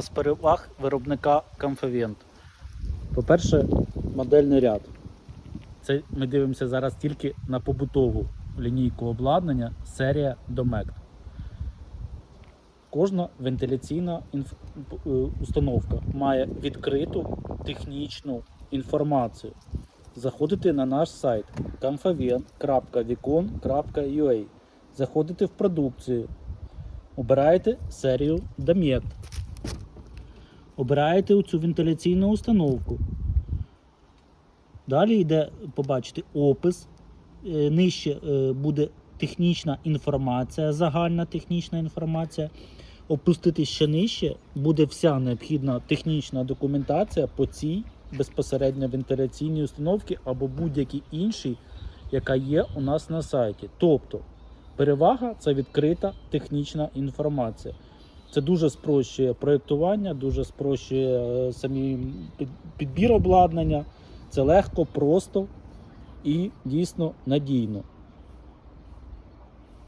з переваг виробника Comfavent. По-перше, модельний ряд. Це ми дивимося зараз тільки на побутову лінійку обладнання серія Domect. Кожна вентиляційна інф... е, установка має відкриту технічну інформацію. Заходите на наш сайт comfavent.vicon.ua Заходите в продукцію, обираєте серію Domect. Обираєте цю вентиляційну установку. Далі йде, побачите, опис. Е, Нижче е, буде технічна інформація, загальна технічна інформація. Опуститись ще нижче, буде вся необхідна технічна документація по цій безпосередньо вентиляційній установці або будь-якій іншій, яка є у нас на сайті. Тобто, перевага це відкрита технічна інформація. Це дуже спрощує проєктування, дуже спрощує е, самі підбір обладнання. Це легко, просто і дійсно надійно.